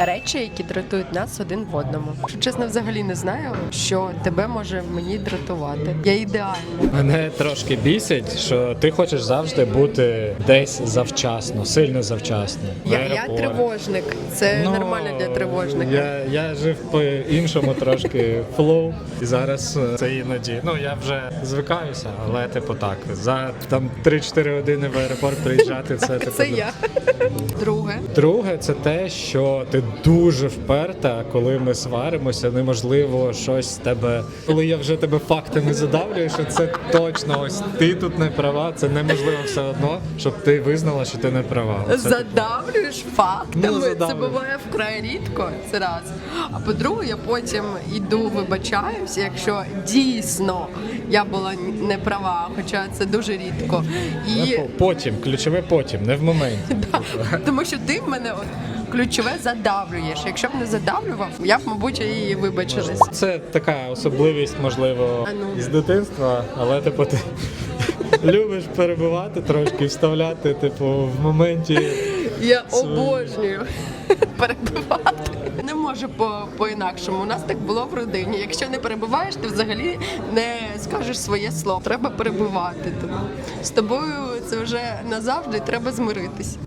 речі, які дратують нас один в одному. Якщо чесно, взагалі не знаю, що тебе може мені дратувати. Я ідеальна. Мене трошки бісить, що ти хочеш завжди бути десь завчасно, сильно завчасно. Я, я аеропорт. тривожник. Це Ну, нормально для тривожника. Я, я жив по іншому трошки флоу, і зараз е, це іноді. Ну я вже звикаюся, але типу так. За там 3-4 години в аеропорт приїжджати. Це типу. Це я. Друге. Друге, це те, що ти дуже вперта, коли ми сваримося, неможливо щось з тебе. Коли я вже тебе фактами задавлюю, що це точно ось ти тут не права. Це неможливо все одно, щоб ти визнала, що ти не права. Це, Задавлюєш фактами. Ну, це буває вкрай рідко. Це раз. А по-друге, я потім іду, вибачаюся, якщо дійсно я була не права, хоча це дуже рідко. І типу, потім, ключове потім, не в моменті. Тому що ти в мене от ключове задавлюєш. Якщо б не задавлював, я б, мабуть, і вибачилась. Це така особливість, можливо, ну. із дитинства, але типу ти любиш перебувати трошки, вставляти, типу, в моменті. Я обожнюю перебивати. Не можу по, по-інакшому. У нас так було в родині. Якщо не перебиваєш, ти взагалі не скажеш своє слово. Треба перебивати. Тому з тобою це вже назавжди треба змиритись.